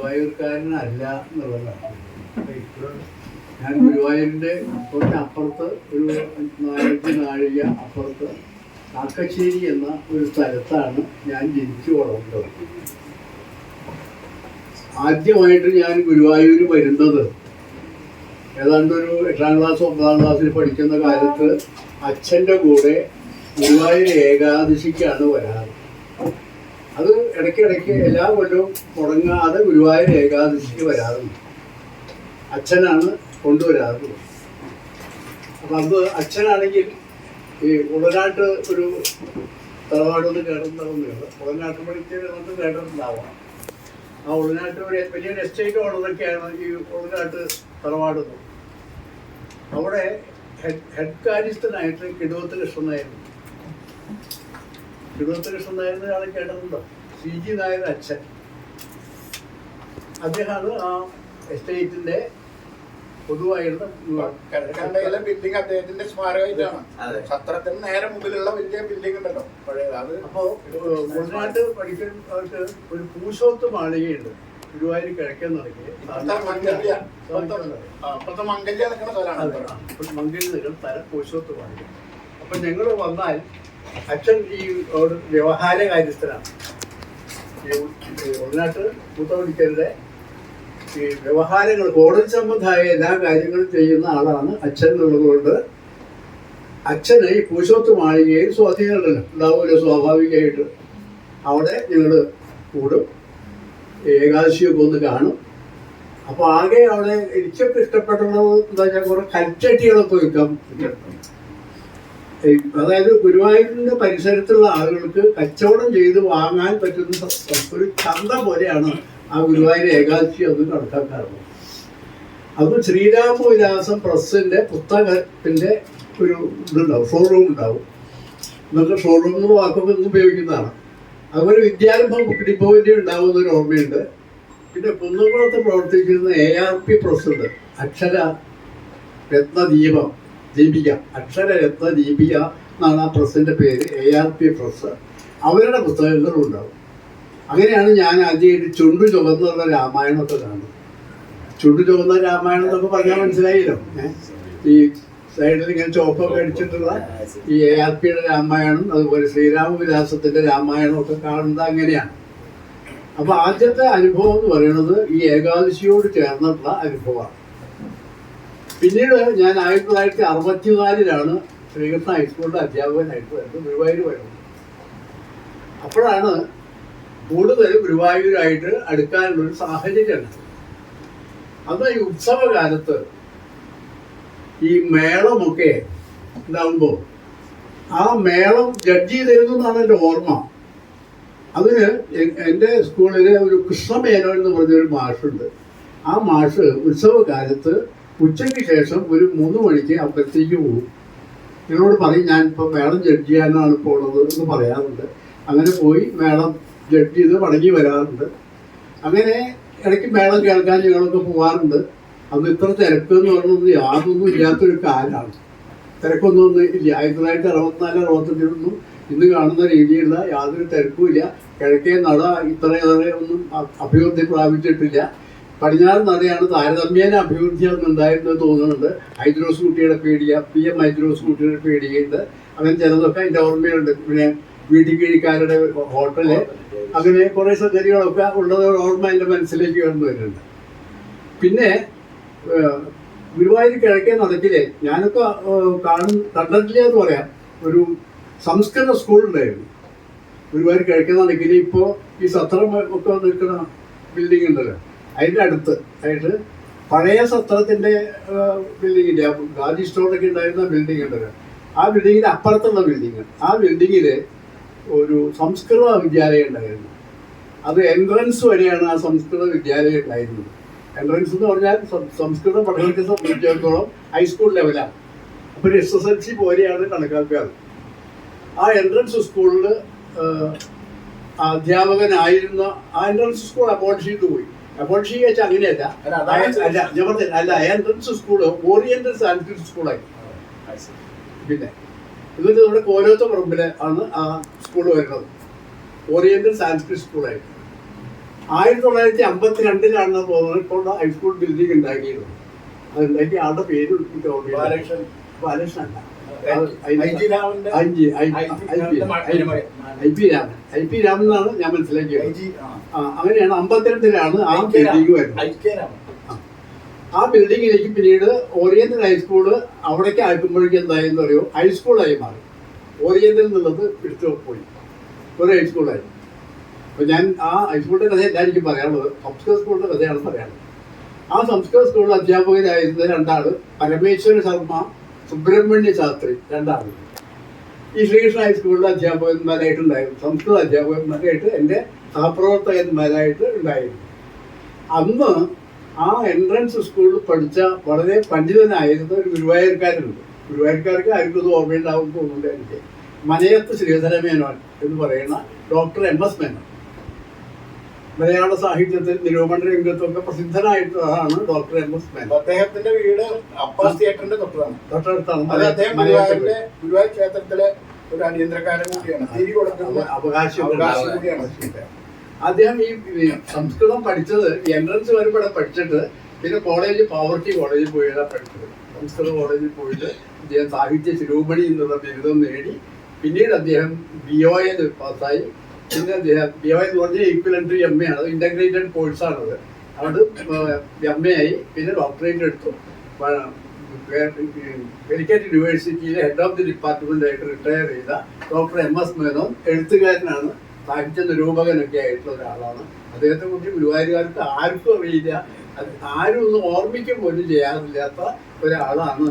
ഗുരുവായൂർക്കാരനല്ല എന്നുള്ളതാണ് ഞാൻ ഗുരുവായൂരിന്റെ കുറച്ച് അപ്പുറത്ത് ഒരു നാലഞ്ച് നാഴിക അപ്പുറത്ത് കാക്കശ്ശേരി എന്ന ഒരു സ്ഥലത്താണ് ഞാൻ ജനിച്ചു വളർന്നത്. ആദ്യമായിട്ട് ഞാൻ ഗുരുവായൂർ വരുന്നത്. ഏതാണ്ട് ഒരു എട്ടാം ക്ലാസ് ഒമ്പതാം ക്ലാസ്സിൽ പഠിക്കുന്ന കാലത്ത് അച്ഛന്റെ കൂടെ ഗുരുവായൂർ ഏകാദശിക്കാണ് വരാറ്. അത് ഇടയ്ക്കിടയ്ക്ക് എല്ലാ കൊല്ലവും മുടങ്ങാതെ ഗുരുവായൂർ ഏകാദശിക്ക് വരാറുണ്ട്. അച്ഛനാണ് കൊണ്ടുവരാറുള്ളത്. അപ്പം അത് അച്ഛനാണെങ്കിൽ ഈ ഉടനാട്ട് ഒരു തറവാടൊന്ന് കേട്ടിട്ടുണ്ടാവുന്നില്ല. ഉടനാട്ട് പഠിച്ച് നമുക്ക് കേട്ടിട്ടുണ്ടാവാം. ആ ഉടനാട്ട് ഒരു വലിയൊരു എസ്റ്റേറ്റ് ഉള്ളതൊക്കെയാണ് ഈ ഉടനാട്ട് തറവാടുന്നത്. അവിടെ ഹെഡ് ഹെഡ് കാര്യസ്ഥനായിട്ട് കിടുവത്ത് കൃഷ്ണൻ നായരുന്നു നായർ ആളെ കേട്ടിട്ടുണ്ടോ? സി ജി നായർ അച്ഛൻ. അദ്ദേഹമാണ് ആ എസ്റ്റേറ്റിന്റെ പൊതുവായിരുന്ന കണ്ടയിലെ ബിൽഡിംഗ് അദ്ദേഹത്തിന്റെ സ്മാരകമായിട്ടാണ്. സത്രത്തിന് നേരെ മുമ്പിലുള്ള വലിയ ബിൽഡിംഗ് ഉണ്ടല്ലോ. പഴയത് അത്. അപ്പോ ഉൾനാട്ട് പഠിക്കുന്നവർക്ക് ഒരു പൂശോത്ത് മാളികയുണ്ട്. ഗുരുവായൂർ കിഴക്കൻ നടക്കിയ മംഗല്യ. നിൽക്കുന്ന ഇപ്പത്തെ മംഗല്യ. നിൽക്കുന്ന സ്ഥലം പൂശോത്ത് മാളിക. അപ്പൊ ഞങ്ങൾ വന്നാൽ അച്ഛൻ ഈ ഒരു വ്യവഹാര കാര്യസ്ഥനാണ്. ഉൾനാട്ട് കൂത്തപടിക്കരുടെ ഈ വ്യവഹാരങ്ങൾ കോടതി സംബന്ധമായ എല്ലാ കാര്യങ്ങളും ചെയ്യുന്ന ആളാണ് അച്ഛൻ എന്നുള്ളതുകൊണ്ട് അച്ഛന് ഈ പൂശോത്ത് മാളികയിൽ സ്വാധീനമുണ്ടല്ലോ. ഉണ്ടാവുമല്ലോ സ്വാഭാവികമായിട്ട്. അവിടെ ഞങ്ങൾ കൂടും. ഏകാദശിയൊക്കെ ഒന്ന് കാണും. അപ്പോൾ ആകെ അവിടെ എനിക്കൊക്കെ ഇഷ്ടപ്പെട്ടുള്ളത് എന്താ വെച്ചാൽ കുറെ കൽച്ചട്ടികളൊക്കെ വിൽക്കാം ഈ അതായത് ഗുരുവായൂരിന്റെ പരിസരത്തുള്ള ആളുകൾക്ക് കച്ചവടം ചെയ്ത് വാങ്ങാൻ പറ്റുന്ന ഒരു ചന്ത പോലെയാണ് ആ ഗുരുവായൂർ ഏകാദശി അത് കണക്കാക്കാറുള്ളത് അത് ശ്രീരാമവിലാസം പ്രസിന്റെ പുസ്തകത്തിന്റെ ഒരു ഇതുണ്ടാവും ഷോറൂം ഉണ്ടാവും. എന്നൊക്കെ ഷോറൂം എന്ന് വാക്കൊക്കെ ഉപയോഗിക്കുന്നതാണ്. അതുപോലെ വിദ്യാരംഭം ബുക്ക് ഉണ്ടാവുന്ന ഒരു ഓർമ്മയുണ്ട്. പിന്നെ കുന്നംകുളത്ത് പ്രവർത്തിച്ചിരുന്ന എ ആർ പി പ്രസിഡന്റ് അക്ഷര രത്നദീപം ദീപിക അക്ഷര രത്ന ദീപിക എന്നാണ് ആ പ്രസിന്റെ പേര് എ ആർ പി പ്രസ്. അവരുടെ പുസ്തകങ്ങളുണ്ടാവും അങ്ങനെയാണ് ഞാൻ ആദ്യമായിട്ട് ചുണ്ടു ചുവന്നുള്ള രാമായണമൊക്കെ കാണുന്നത്. ചുണ്ടു ചുവന്ന രാമായണം എന്നൊക്കെ പറഞ്ഞാൽ മനസ്സിലായില്ലോ? ഈ സൈഡിൽ ഇങ്ങനെ ചോപ്പൊക്കെ അടിച്ചിട്ടുള്ള ഈ എ ആർ പിയുടെ രാമായണം അതുപോലെ ശ്രീരാമവിലാസത്തിന്റെ രാമായണം ഒക്കെ കാണുന്നത് അങ്ങനെയാണ്. അപ്പോൾ ആദ്യത്തെ അനുഭവം എന്ന് പറയുന്നത് ഈ ഏകാദശിയോട് ചേർന്നിട്ടുള്ള അനുഭവമാണ്. പിന്നീട് ഞാൻ ആയിരത്തി തൊള്ളായിരത്തി അറുപത്തിനാലിലാണ് ശ്രീകൃഷ്ണ ഹൈസ്കൂളിന്റെ അധ്യാപകനായിട്ട് വരുന്നത് ഗുരുവായൂർ വരുന്നത് അപ്പോഴാണ് കൂടുതൽ ഗുരുവായൂരായിട്ട് അടുക്കാനുള്ളൊരു സാഹചര്യം. അന്ന് ഈ ഉത്സവകാലത്ത് ഈ മേളമൊക്കെ ഉണ്ടാകുമ്പോൾ ആ മേളം ജഡ്ജ് ചെയ്തിരുന്നു എന്നാണ് എന്റെ ഓർമ്മ. അതിന് എന്റെ സ്കൂളിലെ ഒരു കൃഷ്ണമേനോൻ എന്ന് പറഞ്ഞൊരു മാഷുണ്ട്. ആ മാഷ് ഉത്സവകാലത്ത് ഉച്ചയ്ക്ക് ശേഷം ഒരു മൂന്ന് മണിക്ക് അമ്പലത്തേക്ക് പോകും. എന്നോട് പറയും ഞാൻ ഇപ്പോൾ മേളം ജഡ്ജ് ചെയ്യാനാണ് പോണത് എന്ന് പറയാറുണ്ട്. അങ്ങനെ പോയി മേളം ജഡ്ജ് ചെയ്ത് മടങ്ങി വരാറുണ്ട്. അങ്ങനെ ഇടയ്ക്ക് മേളം കേൾക്കാൻ ഞങ്ങളൊക്കെ പോകാറുണ്ട് അന്ന് ഇത്ര തിരക്ക് എന്ന് പറഞ്ഞത് യാതൊന്നും ഇല്ലാത്തൊരു കാലാണ്. തിരക്കൊന്നും ഒന്നും ഇല്ല. ആയിരത്തി തൊള്ളായിരത്തി അറുപത്തിനാല് അറുപത്തഞ്ചിലൊന്നും ഇന്ന് കാണുന്ന രീതിയിലുള്ള യാതൊരു തിരക്കും ഇല്ല. കിഴക്കേ നട ഇത്രയേറെ ഒന്നും അഭിവൃദ്ധി പ്രാപിച്ചിട്ടില്ല. പടിഞ്ഞാറ് നടയാണ് താരതമ്യേന അഭിവൃദ്ധി ഉണ്ടായിരുന്നത് തോന്നുന്നുണ്ട്. ഹൈദ്രോസ് കുട്ടിയുടെ പേടിയ പി എം ഹൈദ്രോസ് കുട്ടിയുടെ പേടിയുണ്ട്. അങ്ങനെ ചിലതൊക്കെ എന്റെ ഓർമ്മയുണ്ട് പിന്നെ വീട്ടിൽ കീഴിക്കാരുടെ ഹോട്ടൽ. അങ്ങനെ കുറേ സൗകര്യങ്ങളൊക്കെ ഉള്ളത് ഓർമ്മ എന്റെ മനസ്സിലേക്ക് കടന്നു വരുന്നുണ്ട്. പിന്നെ ഗുരുവായൂർ കിഴക്കേ നടക്കില്ലേ? ഞാനൊക്കെ കാണും കണ്ടിട്ടില്ല എന്ന് പറയാം. ഒരു സംസ്കൃത സ്കൂൾ ഉണ്ടായിരുന്നു. ഗുരുവായൂർ കിഴക്കേ നടക്കിലെ ഇപ്പോ ഈ സത്രം ഒക്കെ നിൽക്കുന്ന ബിൽഡിംഗ് ഉണ്ടല്ലോ. അതിന്റെ അടുത്ത്. ആയിട്ട് പഴയ സത്രത്തിന്റെ ഇല്ലേ ഗാന്ധി സ്റ്റോറൊക്കെ ഉണ്ടായിരുന്ന ബിൽഡിംഗ് ഉണ്ടല്ലോ. ആ ബിൽഡിങ്ങിന്റെ അപ്പുറത്തുള്ള ബിൽഡിംഗ് ആ ബിൽഡിങ്ങിൽ ഒരു സംസ്കൃത വിദ്യാലയം ഉണ്ടായിരുന്നു. അത് എൻട്രൻസ് വരെയാണ് ആ സംസ്കൃത വിദ്യാലയം ഉണ്ടായിരുന്നത്. എൻട്രൻസ് എന്ന് പറഞ്ഞാൽ സംസ്കൃത പഠനത്തെ സംബന്ധിച്ചിടത്തോളം ഹൈസ്കൂൾ ലെവലാണ് അപ്പോൾ ഒരു എസ് എസ് എൽ സി പോലെയാണ് കണക്കാക്കാറ് ആ എൻട്രൻസ് സ്കൂളിൽ അധ്യാപകനായിരുന്ന ആ എൻട്രൻസ് സ്കൂൾ ചെയ്തു പോയി അബോളിഷ് ചെയ്യുക എച്ച് അങ്ങനെയല്ല അല്ല, അല്ല ഞാൻ പറഞ്ഞില്ല അല്ല എൻട്രൻസ് സ്കൂൾ ഓറിയന്റൽ സാൻസ്ക്രിറ്റ് സ്കൂളായി പിന്നെ എന്നിട്ട് നമ്മുടെ കോലോത്ത പറമ്പിൽ ആണ് ആ സ്കൂൾ വരുന്നത്. ഓറിയന്റൽ സാൻസ്ക്രിറ്റ് സ്കൂളായിട്ട് ആയിരത്തി തൊള്ളായിരത്തി അമ്പത്തി രണ്ടിലാണ് തോന്നുന്നത് ഇപ്പോൾ ഹൈസ്കൂൾ ബിൽഡിംഗ് ഉണ്ടാക്കിയിരുന്നത് അതുണ്ടാക്കി ആളുടെ പേര് ബാലകൃഷ്ണൻ. ബാലകൃഷ്ണൻ രാമന്റെ I P Raman I P Raman എന്നാണ് ഞാൻ മനസ്സിലാക്കിയത് അങ്ങനെയാണ് അമ്പത്തിരണ്ടിലാണ് ആ. ബിൽഡിംഗ് വരുന്നത്. ആ ബിൽഡിങ്ങിലേക്ക് പിന്നീട് ഓറിയന്റൽ ഹൈസ്കൂൾ അവിടേക്ക് ആക്കുമ്പോഴേക്കും എന്തായെന്ന് പറയുമോ ഹൈസ്കൂളായി മാറി ഓറിയന്റൽ എന്നുള്ളത് എടുത്തു പോയി ഒരു ഹൈസ്കൂളായി അപ്പൊ ഞാൻ ആ ഹൈസ്കൂളിന്റെ കഥ എല്ലാവർക്കും പറയാനുള്ളത് സംസ്കൃത സ്കൂളിന്റെ കഥയാണ് പറയാനുള്ളത് ആ സംസ്കൃത സ്കൂളിലെ അധ്യാപകരായിരുന്ന രണ്ടാൾ പരമേശ്വര ശർമ്മ സുബ്രഹ്മണ്യ ശാസ്ത്രി രണ്ടാമത്. ഈ ശ്രീകൃഷ്ണ ഹൈസ്കൂളിലെ അധ്യാപകന്മാരായിട്ടുണ്ടായിരുന്നു. സംസ്കൃത അധ്യാപകന്മാരായിട്ട് എന്റെ സഹപ്രവർത്തകന്മാരായിട്ട് ഉണ്ടായിരുന്നു. അന്ന് ആ എൻട്രൻസ് സ്കൂളിൽ പഠിച്ച വളരെ പണ്ഡിതനായിരുന്ന ഒരു ഗുരുവായൂർക്കാരുണ്ട് ഗുരുവായൂർക്കാർക്ക് ആർക്കും ഇത് ഓർമ്മയുണ്ടാവും തോന്നുന്നുണ്ട് എനിക്ക്. മനയത്ത് ശ്രീധര മേനോൻ എന്ന് പറയുന്ന ഡോക്ടർ എം എസ് മേനോൻ. മലയാള സാഹിത്യത്തിൽ നിരൂപണ രംഗത്തൊക്കെ പ്രസിദ്ധനായിട്ടുള്ളതാണ് ഡോക്ടർ എം എസ് മേനോൻ. അദ്ദേഹത്തിന്റെ വീട് അബ്ബാസ് തിയേറ്ററിന്റെ തൊട്ടതാണ് തൊട്ടടുത്താണ്. അദ്ദേഹം ഗുരുവായൂർ ക്ഷേത്രത്തിലെ ഒരു അടിയന്തരക്കാരൻ കൂടിയാണ്. തിരി കൊടുക്കുന്ന അവകാശം കൂടിയാണ്. അദ്ദേഹം ഈ സംസ്കൃതം പഠിച്ചത് എൻട്രൻസ് വരെ ഇവിടെ പഠിച്ചിട്ട് പിന്നെ കോളേജ് പാവർട്ടി കോളേജിൽ പോയിട്ടാണ് പഠിച്ചത്. സംസ്കൃത കോളേജിൽ പോയിട്ട് അദ്ദേഹം സാഹിത്യ ശിരോമണി എന്നുള്ള ബിരുദം നേടി. പിന്നീട് അദ്ദേഹം ബി ഒ എൽ പാസ്സായി. പിന്നെ ബി ഒ എന്ന് പറഞ്ഞാൽ ഈക്വലന്ററി എം എ ആണ്. ഇന്റഗ്രേറ്റഡ് കോഴ്സാണത് അത്. എം എ ആയി. പിന്നെ ഡോക്ടറേറ്റ് എടുത്തു. കാലിക്കറ്റ് യൂണിവേഴ്സിറ്റിയിലെ ഹെഡ് ഓഫ് ദി ഡിപ്പാർട്ട്മെന്റ് ആയിട്ട് റിട്ടയർ ചെയ്ത ഡോക്ടർ എം എസ് മേനോൻ എഴുത്തുകാരനാണ്. സാഹിത്യ നിരൂപകനൊക്കെ ആയിട്ടുള്ള ഒരാളാണ്. അദ്ദേഹത്തെ കുറിച്ച് ഗുരുവായൂരുകാർക്ക് ആർക്കും അറിയില്ല. അത് ആരും ഒന്നും ഓർമ്മിക്കും പോലും ചെയ്യാറില്ലാത്ത ഒരാളാണ്